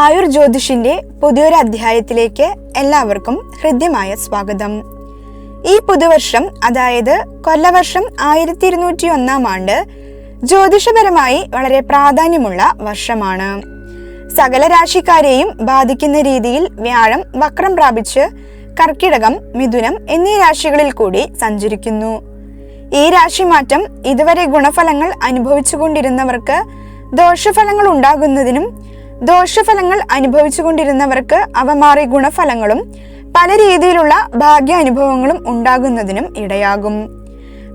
ആയുർ ജ്യോതിഷിന്റെ പുതിയൊരു അധ്യായത്തിലേക്ക് എല്ലാവർക്കും ഹൃദ്യമായ സ്വാഗതം. ഈ പുതുവർഷം അതായത് കൊല്ലവർഷം ആയിരത്തി ഇരുന്നൂറ്റി ഒന്നാം ആണ്ട് ജ്യോതിഷപരമായി വളരെ പ്രാധാന്യമുള്ള വർഷമാണ്. സകല രാശിക്കാരെയും ബാധിക്കുന്ന രീതിയിൽ വ്യാഴം വക്രം പ്രാപിച്ച് കർക്കിടകം മിഥുനം എന്നീ രാശികളിൽ കൂടി സഞ്ചരിക്കുന്നു. ഈ രാശിമാറ്റം ഇതുവരെ ഗുണഫലങ്ങൾ അനുഭവിച്ചുകൊണ്ടിരുന്നവർക്ക് ദോഷഫലങ്ങൾ ഉണ്ടാകുന്നതിനും ദോഷഫലങ്ങൾ അനുഭവിച്ചുകൊണ്ടിരുന്നവർക്ക് അവ മാറി ഗുണഫലങ്ങളും പല രീതിയിലുള്ള ഭാഗ്യാനുഭവങ്ങളും ഉണ്ടാകുന്നതിനും ഇടയാകും.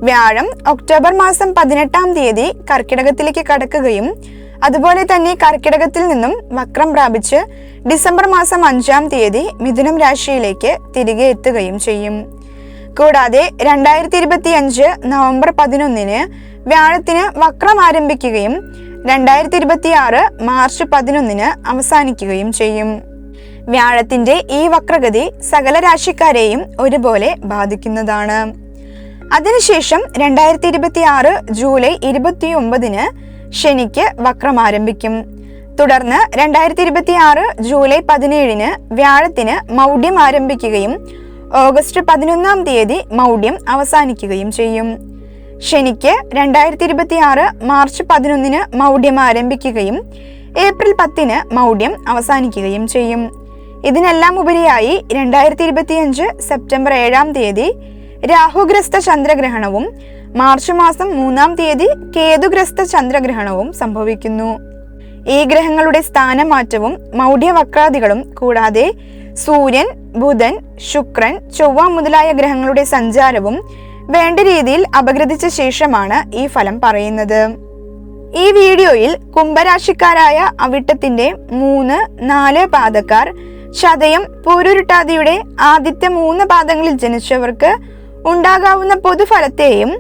വ്യാഴം ഒക്ടോബർ മാസം പതിനെട്ടാം തീയതി കർക്കിടകത്തിലേക്ക് കടക്കുകയും അതുപോലെ തന്നെ കർക്കിടകത്തിൽ നിന്നും വക്രം പ്രാപിച്ച് ഡിസംബർ മാസം അഞ്ചാം തീയതി മിഥുനം രാശിയിലേക്ക് തിരികെ എത്തുകയും ചെയ്യും. കൂടാതെ രണ്ടായിരത്തി ഇരുപത്തി അഞ്ച് നവംബർ പതിനൊന്നിന് വ്യാഴത്തിന് വക്രം ആരംഭിക്കുകയും രണ്ടായിരത്തി ഇരുപത്തി ആറ് മാർച്ച് പതിനൊന്നിന് അവസാനിക്കുകയും ചെയ്യും. വ്യാഴത്തിന്റെ ഈ വക്രഗതി സകല രാശിക്കാരെയും ഒരുപോലെ ബാധിക്കുന്നതാണ്. അതിനുശേഷം രണ്ടായിരത്തി ഇരുപത്തി ആറ് ജൂലൈ ഇരുപത്തി ഒമ്പതിന് ശനിക്ക് വക്രം ആരംഭിക്കും. തുടർന്ന് രണ്ടായിരത്തി ഇരുപത്തി ആറ് ജൂലൈ പതിനേഴിന് വ്യാഴത്തിന് മൗഢ്യം ആരംഭിക്കുകയും ഓഗസ്റ്റ് പതിനൊന്നാം തീയതി മൗഢ്യം അവസാനിക്കുകയും ചെയ്യും. ശനിക്ക് രണ്ടായിരത്തി ഇരുപത്തി ആറ് മാർച്ച് പതിനൊന്നിന് മൗഢ്യം ആരംഭിക്കുകയും ഏപ്രിൽ പത്തിന് മൗഢ്യം അവസാനിക്കുകയും ചെയ്യും. ഇതിനെല്ലാം ഉപരിയായി രണ്ടായിരത്തി ഇരുപത്തിയഞ്ച് സെപ്റ്റംബർ ഏഴാം തീയതി രാഹുഗ്രസ്ത ചന്ദ്രഗ്രഹണവും മാർച്ച് മാസം മൂന്നാം തീയതി കേതുഗ്രസ്ത ചന്ദ്രഗ്രഹണവും സംഭവിക്കുന്നു. ഈ ഗ്രഹങ്ങളുടെ സ്ഥാനമാറ്റവും മൗഢ്യവക്രാദികളും കൂടാതെ സൂര്യൻ ബുധൻ ശുക്രൻ ചൊവ്വ മുതലായ ഗ്രഹങ്ങളുടെ സഞ്ചാരവും വേണ്ട രീതിയിൽ അപഗ്രഥിച്ച ശേഷമാണ് ഈ ഫലം പറയുന്നത്. ഈ വീഡിയോയിൽ കുംഭരാശിക്കാരായ അവിട്ടത്തിന്റെ മൂന്ന് നാല് പാദക്കാർ ചതയം പൂരുരുട്ടാതിയുടെ ആദ്യത്തെ മൂന്ന് പാദങ്ങളിൽ ജനിച്ചവർക്ക് ഉണ്ടാകാവുന്ന പൊതുഫലത്തെയും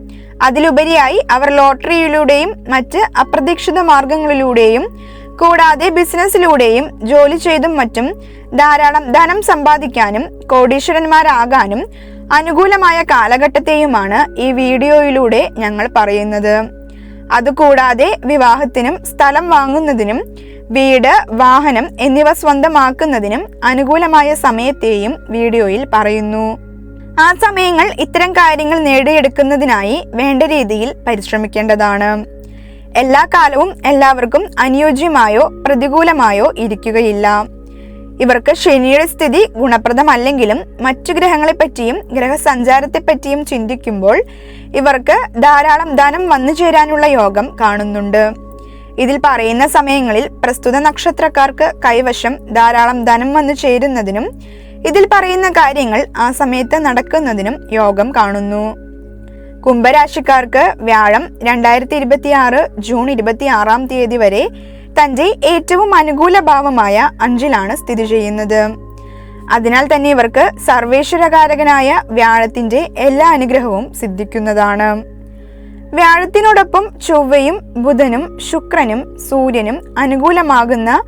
അതിലുപരിയായി അവർ ലോട്ടറിയിലൂടെയും മറ്റ് അപ്രതീക്ഷിത മാർഗങ്ങളിലൂടെയും കൂടാതെ ബിസിനസ്സിലൂടെയും ജോലി ചെയ്തും മറ്റും ധാരാളം ധനം സമ്പാദിക്കാനും കോടീശ്വരന്മാരാകാനും അനുകൂലമായ കാലഘട്ടത്തെയുമാണ് ഈ വീഡിയോയിലൂടെ ഞങ്ങൾ പറയുന്നത്. അതുകൂടാതെ വിവാഹത്തിനും സ്ഥലം വാങ്ങുന്നതിനും വീട് വാഹനം എന്നിവ സ്വന്തമാക്കുന്നതിനും അനുകൂലമായ സമയത്തെയും വീഡിയോയിൽ പറയുന്നു. ആ സമയങ്ങൾ ഇത്തരം കാര്യങ്ങൾ നേടിയെടുക്കുന്നതിനായി വേണ്ട രീതിയിൽ പരിശ്രമിക്കേണ്ടതാണ്. എല്ലാ കാലവും എല്ലാവർക്കും അനുയോജ്യമായോ പ്രതികൂലമായോ ഇരിക്കുകയില്ല. ഇവർക്ക് ശനിയുടെ സ്ഥിതി ഗുണപ്രദമല്ലെങ്കിലും മറ്റു ഗ്രഹങ്ങളെപ്പറ്റിയും ഗ്രഹസഞ്ചാരത്തെപ്പറ്റിയും ചിന്തിക്കുമ്പോൾ ഇവർക്ക് ധാരാളം ധനം വന്നു ചേരാനുള്ള യോഗം കാണുന്നുണ്ട്. ഇതിൽ പറയുന്ന സമയങ്ങളിൽ പ്രസ്തുത നക്ഷത്രക്കാർക്ക് കൈവശം ധാരാളം ധനം വന്നു ചേരുന്നതിനും ഇതിൽ പറയുന്ന കാര്യങ്ങൾ ആ സമയത്ത് നടക്കുന്നതിനും യോഗം കാണുന്നു. കുംഭരാശിക്കാർക്ക് വ്യാഴം രണ്ടായിരത്തി ഇരുപത്തി ആറ് ജൂൺ ഇരുപത്തി ആറാം തീയതി വരെ തന്റെ ഏറ്റവും അനുകൂല ഭാവമായ അഞ്ചിലാണ് സ്ഥിതി ചെയ്യുന്നത്. അതിനാൽ തന്നെ ഇവർക്ക് സർവേശ്വരകാരകനായ വ്യാഴത്തിന്റെ എല്ലാ അനുഗ്രഹവും സിദ്ധിക്കുന്നതാണ്. വ്യാഴത്തിനോടൊപ്പം ചൊവ്വയും ബുധനും ശുക്രനും സൂര്യനും അനുകൂലമാകുന്ന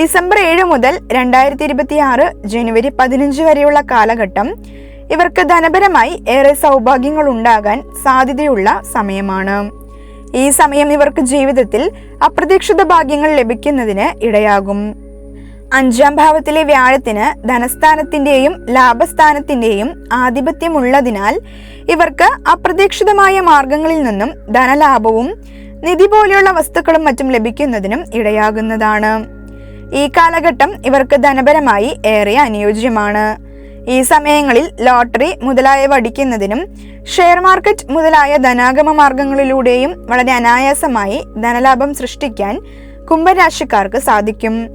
ഡിസംബർ ഏഴ് മുതൽ രണ്ടായിരത്തി ഇരുപത്തി ആറ് ജനുവരി പതിനഞ്ച് വരെയുള്ള കാലഘട്ടം ഇവർക്ക് ധനപരമായി ഏറെ സൗഭാഗ്യങ്ങൾ ഉണ്ടാകാൻ സാധ്യതയുള്ള സമയമാണ്. ഈ സമയം ഇവർക്ക് ജീവിതത്തിൽ അപ്രതീക്ഷിത ഭാഗ്യങ്ങൾ ലഭിക്കുന്നതിന് ഇടയാകും. അഞ്ചാം ഭാവത്തിലെ വ്യാഴത്തിന് ധനസ്ഥാനത്തിന്റെയും ലാഭസ്ഥാനത്തിന്റെയും ആധിപത്യമുള്ളതിനാൽ ഇവർക്ക് അപ്രതീക്ഷിതമായ മാർഗങ്ങളിൽ നിന്നും ധനലാഭവും നിധി പോലെയുള്ള വസ്തുക്കളും മറ്റും ലഭിക്കുന്നതിനും ഇടയാകുന്നതാണ്. ഈ കാലഘട്ടം ഇവർക്ക് ധനപരമായി ഏറെ അനുയോജ്യമാണ്. ഈ സമയങ്ങളിൽ ലോട്ടറി മുതലായവ അടിക്കുന്നതിനും ഷെയർ മാർക്കറ്റ് മുതലായ ധനാഗമ മാർഗങ്ങളിലൂടെയും വളരെ അനായാസമായി ധനലാഭം സൃഷ്ടിക്കാൻ കുംഭരാശിക്കാർക്ക് സാധിക്കും.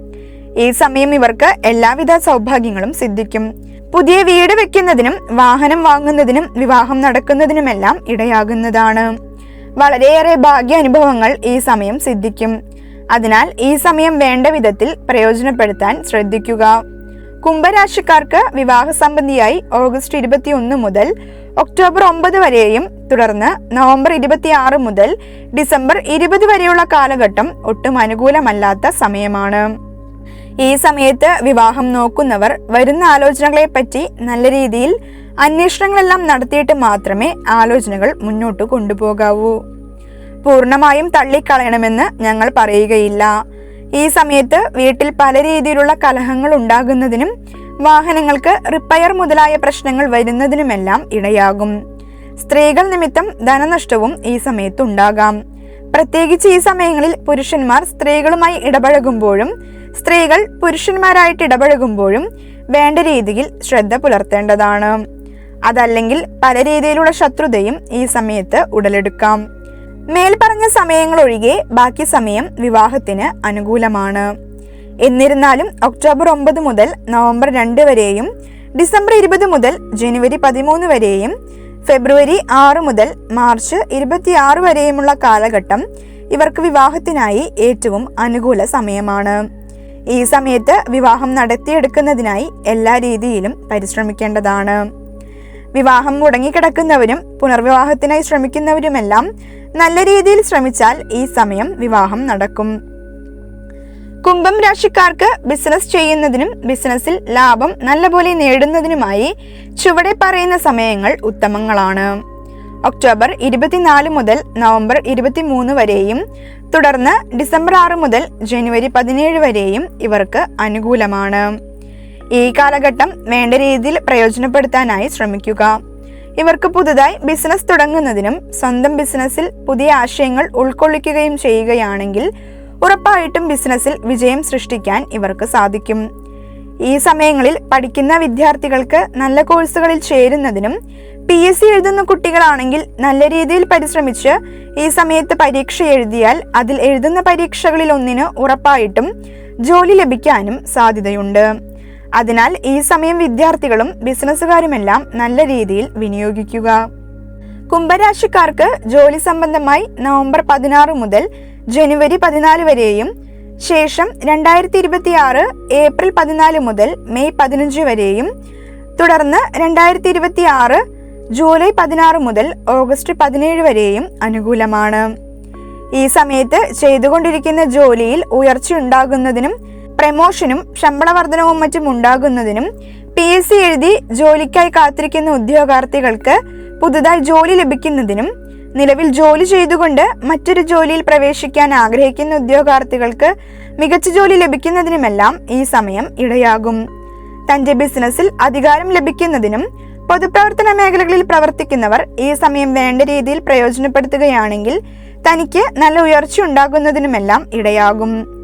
ഈ സമയം ഇവർക്ക് എല്ലാവിധ സൗഭാഗ്യങ്ങളും സിദ്ധിക്കും. പുതിയ വീട് വെക്കുന്നതിനും വാഹനം വാങ്ങുന്നതിനും വിവാഹം നടക്കുന്നതിനുമെല്ലാം ഇടയാകുന്നതാണ്. വളരെയേറെ ഭാഗ്യാനുഭവങ്ങൾ ഈ സമയം സിദ്ധിക്കും. അതിനാൽ ഈ സമയം വേണ്ട വിധത്തിൽ പ്രയോജനപ്പെടുത്താൻ ശ്രദ്ധിക്കുക. കുംഭരാശിക്കാർക്ക് വിവാഹ സംബന്ധിയായി ഓഗസ്റ്റ് ഇരുപത്തി ഒന്ന് മുതൽ ഒക്ടോബർ ഒമ്പത് വരെയും തുടർന്ന് നവംബർ ഇരുപത്തി ആറ് മുതൽ ഡിസംബർ ഇരുപത് വരെയുള്ള കാലഘട്ടം ഒട്ടും അനുകൂലമല്ലാത്ത സമയമാണ്. ഈ സമയത്ത് വിവാഹം നോക്കുന്നവർ വരുന്ന ആലോചനകളെ പറ്റി നല്ല രീതിയിൽ അന്വേഷണങ്ങളെല്ലാം നടത്തിയിട്ട് മാത്രമേ ആലോചനകൾ മുന്നോട്ട് കൊണ്ടുപോകാവൂ. പൂർണമായും തള്ളിക്കളയണമെന്ന് ഞങ്ങൾ പറയുകയില്ല. ഈ സമയത്ത് വീട്ടിൽ പല രീതിയിലുള്ള കലഹങ്ങൾ ഉണ്ടാകുന്നതിനും വാഹനങ്ങൾക്ക് റിപ്പയർ മുതലായ പ്രശ്നങ്ങൾ വരുന്നതിനുമെല്ലാം ഇടയാകും. സ്ത്രീകൾ നിമിത്തം ധനനഷ്ടവും ഈ സമയത്ത് ഉണ്ടാകാം. പ്രത്യേകിച്ച് ഈ സമയങ്ങളിൽ പുരുഷന്മാർ സ്ത്രീകളുമായി ഇടപഴകുമ്പോഴും സ്ത്രീകൾ പുരുഷന്മാരായിട്ട് ഇടപഴകുമ്പോഴും വേണ്ട രീതിയിൽ ശ്രദ്ധ പുലർത്തേണ്ടതാണ്. അതല്ലെങ്കിൽ പല രീതിയിലുള്ള ശത്രുതയും ഈ സമയത്ത് ഉടലെടുക്കാം. മേൽപ്പറഞ്ഞ സമയങ്ങളൊഴികെ ബാക്കി സമയം വിവാഹത്തിന് അനുകൂലമാണ്. എന്നിരുന്നാലും ഒക്ടോബർ ഒമ്പത് മുതൽ നവംബർ രണ്ട് വരെയും ഡിസംബർ ഇരുപത് മുതൽ ജനുവരി പതിമൂന്ന് വരെയും ഫെബ്രുവരി ആറ് മുതൽ മാർച്ച് ഇരുപത്തിയാറ് വരെയുമുള്ള കാലഘട്ടം ഇവർക്ക് വിവാഹത്തിനായി ഏറ്റവും അനുകൂല സമയമാണ്. ഈ സമയത്ത് വിവാഹം നടത്തിയെടുക്കുന്നതിനായി എല്ലാ രീതിയിലും പരിശ്രമിക്കേണ്ടതാണ്. വിവാഹം മുടങ്ങിക്കിടക്കുന്നവരും പുനർവിവാഹത്തിനായി ശ്രമിക്കുന്നവരുമെല്ലാം നല്ല രീതിയിൽ ശ്രമിച്ചാൽ ഈ സമയം വിവാഹം നടക്കും. കുംഭം രാശിക്കാർക്ക് ബിസിനസ് ചെയ്യുന്നതിനും ബിസിനസ്സിൽ ലാഭം നല്ലപോലെ നേടുന്നതിനുമായി ചുവടെ പറയുന്ന സമയങ്ങൾ ഉത്തമങ്ങളാണ്. ഒക്ടോബർ ഇരുപത്തിനാല് മുതൽ നവംബർ ഇരുപത്തിമൂന്ന് വരെയും തുടർന്ന് ഡിസംബർ ആറ് മുതൽ ജനുവരി പതിനേഴ് വരെയും ഇവർക്ക് അനുകൂലമാണ്. ഈ കാലഘട്ടം വേണ്ട രീതിയിൽ പ്രയോജനപ്പെടുത്താനായി ശ്രമിക്കുക. ഇവർക്ക് പുതുതായി ബിസിനസ് തുടങ്ങുന്നതിനും സ്വന്തം ബിസിനസ്സിൽ പുതിയ ആശയങ്ങൾ ഉൾക്കൊള്ളിക്കുകയും ചെയ്യുകയാണെങ്കിൽ ഉറപ്പായിട്ടും ബിസിനസ്സിൽ വിജയം സൃഷ്ടിക്കാൻ ഇവർക്ക് സാധിക്കും. ഈ സമയങ്ങളിൽ പഠിക്കുന്ന വിദ്യാർത്ഥികൾക്ക് നല്ല കോഴ്സുകളിൽ ചേരുന്നതിനും പി എസ് സി എഴുതുന്ന കുട്ടികളാണെങ്കിൽ നല്ല രീതിയിൽ പരിശ്രമിച്ച് ഈ സമയത്ത് പരീക്ഷ എഴുതിയാൽ അതിൽ എഴുതുന്ന പരീക്ഷകളിൽ ഒന്നിന് ഉറപ്പായിട്ടും ജോലി ലഭിക്കാനും സാധ്യതയുണ്ട്. അതിനാൽ ഈ സമയം വിദ്യാർത്ഥികളും ബിസിനസ്സുകാരുമെല്ലാം നല്ല രീതിയിൽ വിനിയോഗിക്കുക. കുംഭരാശിക്കാർക്ക് ജോലി സംബന്ധമായി നവംബർ പതിനാറ് മുതൽ ജനുവരി പതിനാല് വരെയും ശേഷം രണ്ടായിരത്തി ഇരുപത്തി ആറ് ഏപ്രിൽ പതിനാല് മുതൽ മെയ് പതിനഞ്ച് വരെയും തുടർന്ന് രണ്ടായിരത്തി ഇരുപത്തി ആറ് ജൂലൈ പതിനാറ് മുതൽ ഓഗസ്റ്റ് പതിനേഴ് വരെയും അനുകൂലമാണ്. ഈ സമയത്ത് ചെയ്തുകൊണ്ടിരിക്കുന്ന ജോലിയിൽ ഉയർച്ചയുണ്ടാകുന്നതിനും പ്രമോഷനും ശമ്പള വർധനവും മറ്റും ഉണ്ടാകുന്നതിനും പി എസ് സി എഴുതി ജോലിക്കായി കാത്തിരിക്കുന്ന ഉദ്യോഗാർത്ഥികൾക്ക് പുതുതായി ജോലി ലഭിക്കുന്നതിനും നിലവിൽ ജോലി ചെയ്തുകൊണ്ട് മറ്റൊരു ജോലിയിൽ പ്രവേശിക്കാൻ ആഗ്രഹിക്കുന്ന ഉദ്യോഗാർത്ഥികൾക്ക് മികച്ച ജോലി ലഭിക്കുന്നതിനുമെല്ലാം ഈ സമയം ഇടയാകും. തന്റെ ബിസിനസ്സിൽ അധികാരം ലഭിക്കുന്നതിനും പൊതുപ്രവർത്തന മേഖലകളിൽ പ്രവർത്തിക്കുന്നവർ ഈ സമയം വേണ്ട രീതിയിൽ പ്രയോജനപ്പെടുത്തുകയാണെങ്കിൽ തനിക്ക് നല്ല ഉയർച്ച ഉണ്ടാകുന്നതിനുമെല്ലാം ഇടയാകും.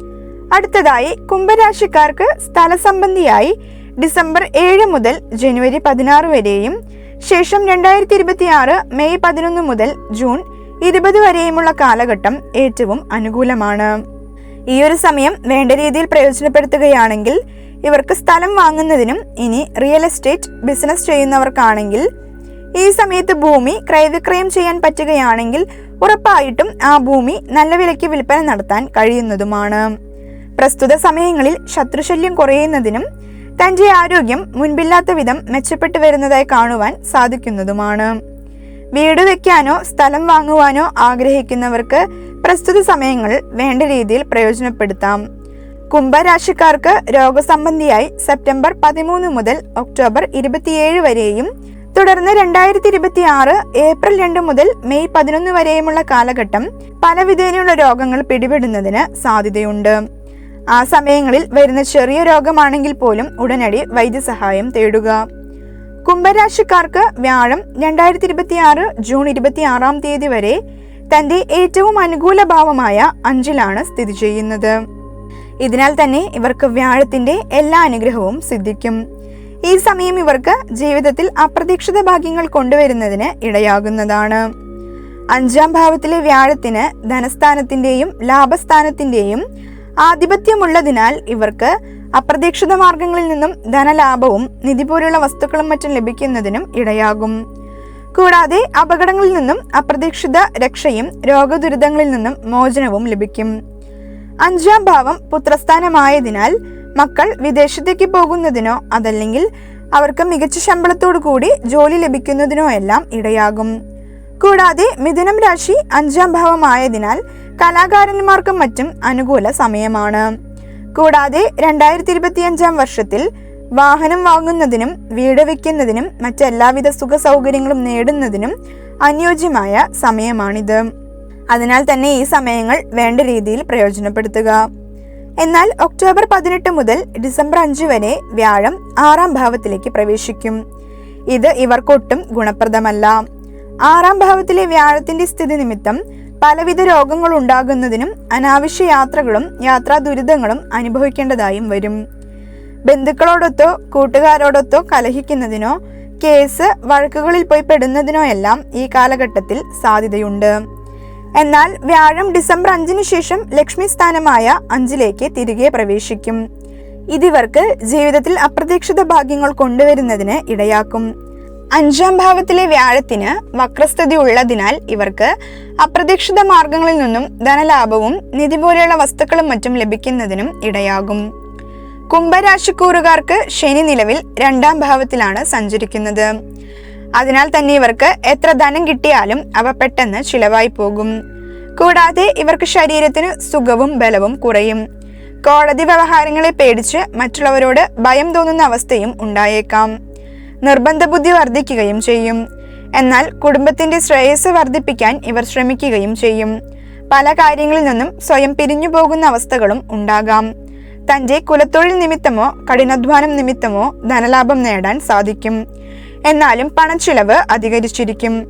അടുത്തതായി കുംഭരാശിക്കാർക്ക് സ്ഥലസംബന്ധിയായി ഡിസംബർ ഏഴ് മുതൽ ജനുവരി പതിനാറ് വരെയും ശേഷം രണ്ടായിരത്തി ഇരുപത്തി ആറ് മെയ് പതിനൊന്ന് മുതൽ ജൂൺ ഇരുപത് വരെയുമുള്ള കാലഘട്ടം ഏറ്റവും അനുകൂലമാണ്. ഈ ഒരു സമയം വേണ്ട രീതിയിൽ പ്രയോജനപ്പെടുത്തുകയാണെങ്കിൽ ഇവർക്ക് സ്ഥലം വാങ്ങുന്നതിനും ഇനി റിയൽ എസ്റ്റേറ്റ് ബിസിനസ് ചെയ്യുന്നവർക്കാണെങ്കിൽ ഈ സമയത്ത് ഭൂമി ക്രയവിക്രയം ചെയ്യാൻ പറ്റുകയാണെങ്കിൽ ഉറപ്പായിട്ടും ആ ഭൂമി നല്ല വിലയ്ക്ക് വിൽപ്പന നടത്താൻ കഴിയുന്നതുമാണ്. പ്രസ്തുത സമയങ്ങളിൽ ശത്രുശല്യം കുറയുന്നതിനും തന്റെ ആരോഗ്യം മുൻപില്ലാത്ത വിധം മെച്ചപ്പെട്ടു വരുന്നതായി കാണുവാൻ സാധിക്കുന്നതുമാണ്. വീട് വെക്കാനോ സ്ഥലം വാങ്ങുവാനോ ആഗ്രഹിക്കുന്നവർക്ക് പ്രസ്തുത സമയങ്ങൾ വേണ്ട രീതിയിൽ പ്രയോജനപ്പെടുത്താം. കുംഭരാശിക്കാർക്ക് രോഗസംബന്ധിയായി സെപ്റ്റംബർ പതിമൂന്ന് മുതൽ ഒക്ടോബർ ഇരുപത്തിയേഴ് വരെയും തുടർന്ന് രണ്ടായിരത്തി ഇരുപത്തി ആറ് ഏപ്രിൽ രണ്ട് മുതൽ മെയ് പതിനൊന്ന് വരെയുമുള്ള കാലഘട്ടം പലവിധേനയുള്ള രോഗങ്ങൾ പിടിപെടുന്നതിന് സാധ്യതയുണ്ട്. ആ സമയങ്ങളിൽ വരുന്ന ചെറിയ രോഗമാണെങ്കിൽ പോലും ഉടനടി വൈദ്യസഹായം തേടുക. കുംഭരാശിക്കാർക്ക് വ്യാഴം രണ്ടായിരത്തി ഇരുപത്തി ആറ് ജൂൺ ഇരുപത്തി ആറാം തീയതി വരെ തന്റെ ഏറ്റവും അനുകൂല ഭാവമായ അഞ്ചിലാണ് സ്ഥിതി ചെയ്യുന്നത്. ഇതിനാൽ തന്നെ ഇവർക്ക് വ്യാഴത്തിന്റെ എല്ലാ അനുഗ്രഹവും സിദ്ധിക്കും. ഈ സമയം ഇവർക്ക് ജീവിതത്തിൽ അപ്രതീക്ഷിത ഭാഗ്യങ്ങൾ കൊണ്ടുവരുന്നതിന് ഇടയാകുന്നതാണ്. അഞ്ചാം ഭാവത്തിലെ വ്യാഴത്തിന് ധനസ്ഥാനത്തിന്റെയും ലാഭസ്ഥാനത്തിന്റെയും ആധിപത്യമുള്ളതിനാൽ ഇവർക്ക് അപ്രതീക്ഷിത മാർഗങ്ങളിൽ നിന്നും ധനലാഭവും നിധി പോലുള്ള വസ്തുക്കളും മറ്റും ലഭിക്കുന്നതിനും ഇടയാകും. കൂടാതെ അപകടങ്ങളിൽ നിന്നും അപ്രതീക്ഷിത രക്ഷയും രോഗദുരിതങ്ങളിൽ നിന്നും മോചനവും ലഭിക്കും. അഞ്ചാം ഭാവം പുത്രസ്ഥാനമായതിനാൽ മക്കൾ വിദേശത്തേക്ക് പോകുന്നതിനോ അതല്ലെങ്കിൽ അവർക്ക് മികച്ച ശമ്പളത്തോടു കൂടി ജോലി ലഭിക്കുന്നതിനോ എല്ലാം ഇടയാകും. കൂടാതെ മിഥുനം രാശി അഞ്ചാം ഭാവമായതിനാൽ കലാകാരന്മാർക്കും മറ്റും അനുകൂല സമയമാണ്. കൂടാതെ രണ്ടായിരത്തി ഇരുപത്തി അഞ്ചാം വർഷത്തിൽ വാഹനം വാങ്ങുന്നതിനും വീട് വയ്ക്കുന്നതിനും മറ്റെല്ലാവിധ സുഖ സൗകര്യങ്ങളും നേടുന്നതിനും അനുയോജ്യമായ സമയമാണിത്. അതിനാൽ തന്നെ ഈ സമയങ്ങൾ വേണ്ട രീതിയിൽ പ്രയോജനപ്പെടുത്തുക. എന്നാൽ ഒക്ടോബർ പതിനെട്ട് മുതൽ ഡിസംബർ അഞ്ച് വരെ വ്യാഴം ആറാം ഭാവത്തിലേക്ക് പ്രവേശിക്കും. ഇത് ഇവർക്കൊട്ടും ഗുണപ്രദമല്ല. ആറാം ഭാവത്തിലെ വ്യാഴത്തിന്റെ സ്ഥിതി നിമിത്തം പലവിധ രോഗങ്ങൾ ഉണ്ടാകുന്നതിനും അനാവശ്യ യാത്രകളും യാത്രാ ദുരിതങ്ങളും അനുഭവിക്കേണ്ടതായും വരും. ബന്ധുക്കളോടൊത്തോ കൂട്ടുകാരോടൊത്തോ കലഹിക്കുന്നതിനോ കേസ് വഴക്കുകളിൽ പോയി പെടുന്നതിനോ എല്ലാം ഈ കാലഘട്ടത്തിൽ സാധ്യതയുണ്ട്. എന്നാൽ വ്യാഴം ഡിസംബർ അഞ്ചിന് ശേഷം ലക്ഷ്മി സ്ഥാനമായ അഞ്ചിലേക്ക് തിരികെ പ്രവേശിക്കും. ഇതിവർക്ക് ജീവിതത്തിൽ അപ്രതീക്ഷിത ഭാഗ്യങ്ങൾ കൊണ്ടുവരുന്നതിന് ഇടയാക്കും. അഞ്ചാം ഭാവത്തിലെ വ്യാഴത്തിന് വക്രസ്ഥിതി ഉള്ളതിനാൽ ഇവർക്ക് അപ്രതീക്ഷിത മാർഗങ്ങളിൽ നിന്നും ധനലാഭവും നിധി പോലെയുള്ള വസ്തുക്കളും മറ്റും ലഭിക്കുന്നതിനും ഇടയാകും. കുംഭരാശിക്കൂറുകാർക്ക് ശനി നിലവിൽ രണ്ടാം ഭാവത്തിലാണ് സഞ്ചരിക്കുന്നത്. അതിനാൽ തന്നെ ഇവർക്ക് എത്ര ധനം കിട്ടിയാലും അവ പെട്ടെന്ന് ചിലവായി പോകും. കൂടാതെ ഇവർക്ക് ശരീരത്തിന് സുഖവും ബലവും കുറയും. കോടതി വ്യവഹാരങ്ങളെ പേടിച്ച് മറ്റുള്ളവരോട് ഭയം തോന്നുന്ന അവസ്ഥയും ഉണ്ടായേക്കാം. നിർബന്ധ ബുദ്ധി വർദ്ധിക്കുകയും ചെയ്യും. എന്നാൽ കുടുംബത്തിന്റെ ശ്രേയസ് വർദ്ധിപ്പിക്കാൻ ഇവർ ശ്രമിക്കുകയും ചെയ്യും. പല കാര്യങ്ങളിൽ നിന്നും സ്വയം പിരിഞ്ഞു പോകുന്ന അവസ്ഥകളും ഉണ്ടാകാം. തന്റെ കുലത്തൊഴിൽ നിമിത്തമോ കഠിനാധ്വാനം നിമിത്തമോ ധനലാഭം നേടാൻ സാധിക്കും. എന്നാലും പണച്ചിലവ് അധികരിച്ചിരിക്കും.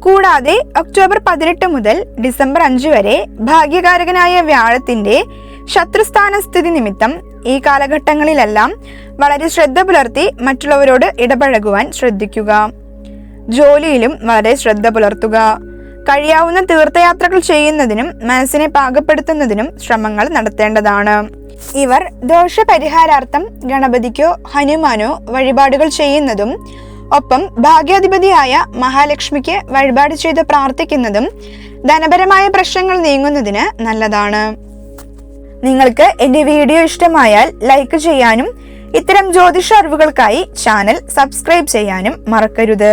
കൂടാതെ ഒക്ടോബർ പതിനെട്ട് മുതൽ ഡിസംബർ അഞ്ച് വരെ ഭാഗ്യകാരകനായ വ്യാഴത്തിന്റെ ശത്രുസ്ഥാന സ്ഥിതി നിമിത്തം ഈ കാലഘട്ടങ്ങളിലെല്ലാം വളരെ ശ്രദ്ധ പുലർത്തി മറ്റുള്ളവരോട് ഇടപഴകുവാൻ ശ്രദ്ധിക്കുക. ജോലിയിലും വളരെ ശ്രദ്ധ പുലർത്തുക. കഴിയാവുന്ന തീർത്ഥയാത്രകൾ ചെയ്യുന്നതിനും മനസ്സിനെ പാകപ്പെടുത്തുന്നതിനും ശ്രമങ്ങൾ നടത്തേണ്ടതാണ്. ഇവർ ദോഷപരിഹാരാർത്ഥം ഗണപതിക്കോ ഹനുമാനോ വഴിപാടുകൾ ചെയ്യുന്നതും ഒപ്പം ഭാഗ്യാധിപതിയായ മഹാലക്ഷ്മിക്ക് വഴിപാട് ചെയ്ത് പ്രാർത്ഥിക്കുന്നതും ധനപരമായ പ്രശ്നങ്ങൾ നീങ്ങുന്നതിന് നല്ലതാണ്. നിങ്ങൾക്ക് എന്റെ വീഡിയോ ഇഷ്ടമായാൽ ലൈക്ക് ചെയ്യാനും ഇത്തരം ജ്യോതിഷ അറിവുകൾക്കായി ചാനൽ സബ്സ്ക്രൈബ് ചെയ്യാനും മറക്കരുത്.